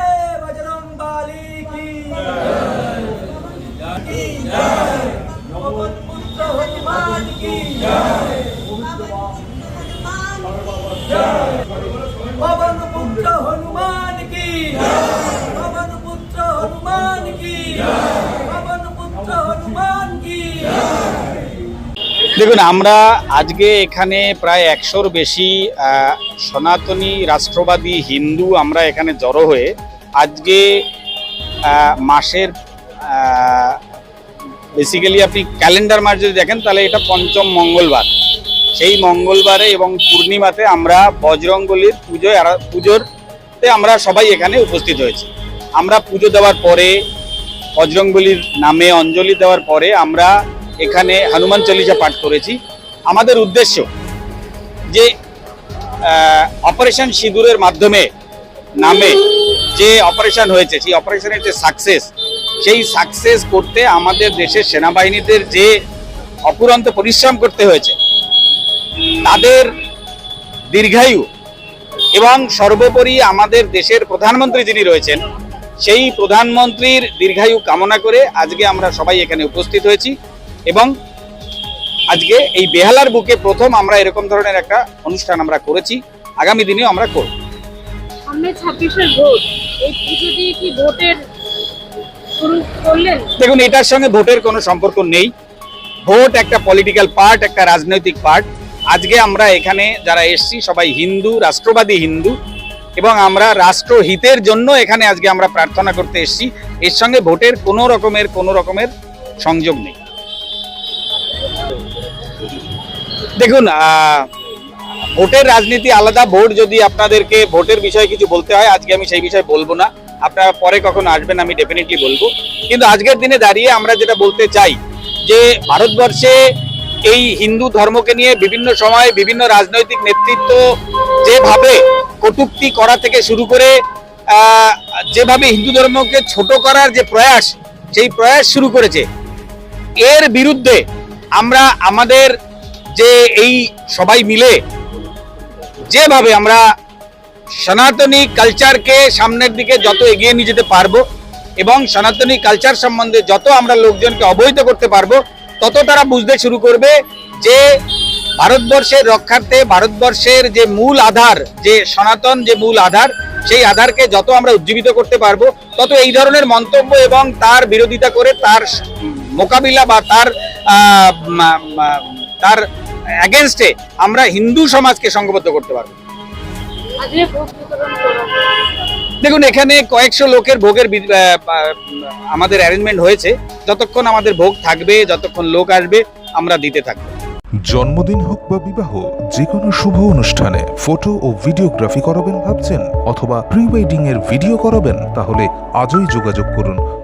দেখুন, আমরা আজকে এখানে প্রায় একশোর বেশি সনাতনী রাষ্ট্রবাদী হিন্দু আমরা এখানে জড়ো হয়ে আজকে মাসের বেসিক্যালি আপনি ক্যালেন্ডার মাস যদি দেখেন, তাহলে এটা পঞ্চম মঙ্গলবার। সেই মঙ্গলবারে এবং পূর্ণিমাতে আমরা বজরঙ্গলির পুজোয় পুজোরতে আমরা সবাই এখানে উপস্থিত হয়েছি। আমরা পুজো দেওয়ার পরে, বজরঙ্গলির নামে অঞ্জলি দেওয়ার পরে আমরা এখানে হনুমান চল্লিশা পাঠ করেছি। আমাদের উদ্দেশ্য যে অপারেশন সিঁদুরের মাধ্যমে নামে যে অপারেশন হয়েছে, সেই অপারেশনের যে সাকসেস সেই সাকসেস করতে আমাদের দেশের সেনাবাহিনীদের যে অপুরন্ত পরিশ্রম করতে হয়েছে, তাদের দীর্ঘায়ু এবং সর্বোপরি আমাদের দেশের প্রধানমন্ত্রী যিনি রয়েছেন, সেই প্রধানমন্ত্রীর দীর্ঘায়ু কামনা করে আজকে আমরা সবাই এখানে উপস্থিত হয়েছি এবং আজকে এই বেহালার বুকে প্রথম আমরা এরকম ধরনের একটা অনুষ্ঠান আমরা করেছি, আগামী দিনেও আমরা করব। সামনে ছাব্বিশের ভোট, এই পুজো দিয়ে কি ভোটের দেখুন, এটার সঙ্গে ভোটের কোনো সম্পর্ক নেই। ভোট একটা পলিটিক্যাল পার্ট একটা রাজনৈতিক পার্ট আজকে আমরা এখানে যারা এসছি, সবাই হিন্দু, রাষ্ট্রবাদী হিন্দু, এবং আমরা রাষ্ট্রহিতের জন্য এখানে আজকে আমরা প্রার্থনা করতে এসেছি। এর সঙ্গে ভোটের কোনো রকমের কোনো রকমের সংযোগ নেই। দেখুন ভোটের রাজনীতি আলাদা, ভোট যদি আপনাদেরকে ভোটের বিষয়ে কিছু বলতে হয়, আজকে আমি সেই বিষয়ে বলব না। আপনারা পরে কখন আসবেন আমি ডেফিনেটলি বলব। কিন্তু আজকের দিনে দাঁড়িয়ে আমরা যেটা বলতে চাই, যে ভারতবর্ষে এই হিন্দু ধর্মকে নিয়ে বিভিন্ন সময় বিভিন্ন রাজনৈতিক নেতৃত্ব যেভাবে কটূক্তি করা থেকে শুরু করে যেভাবে হিন্দু ধর্মকে ছোট করার যে প্রয়াস, সেই প্রয়াস শুরু করেছে। এর বিরুদ্ধে আমরা আমাদের যে এই সবাই মিলে যেভাবে আমরা সনাতনী কালচারকে সামনের দিকে যত এগিয়ে নিয়ে যেতে পারব এবং সনাতনী কালচার সম্বন্ধে যত আমরা লোকজনকে অবহিত করতে পারব, তত তারা বুঝতে শুরু করবে যে ভারতবর্ষের রক্ষার্থে, ভারতবর্ষের যে মূল আধার, যে সনাতন যে মূল আধার, সেই আধারকে যত আমরা উজ্জীবিত করতে পারব, তত এই ধরনের মন্তব্য এবং তার বিরোধিতা করে তার মোকাবিলা বা তার তার অ্যাগেনস্টে আমরা হিন্দু সমাজকে সংঘবদ্ধ করতে পারব। দেখুন এখানে কয়েকশো লোকের ভোগের আমাদের অ্যারেঞ্জমেন্ট হয়েছে। যতক্ষণ আমাদের ভোগ থাকবে যতক্ষণ লোক আসবে আমরা দিতে থাকব। জন্মদিন হোক বা বিবাহ যে কোনো শুভ অনুষ্ঠানে ফটো ও ভিডিওগ্রাফি করাবেন ভাবছেন? অথবা প্রি ওয়েডিং এর ভিডিও করাবেন? তাহলে আজই যোগাযোগ করুন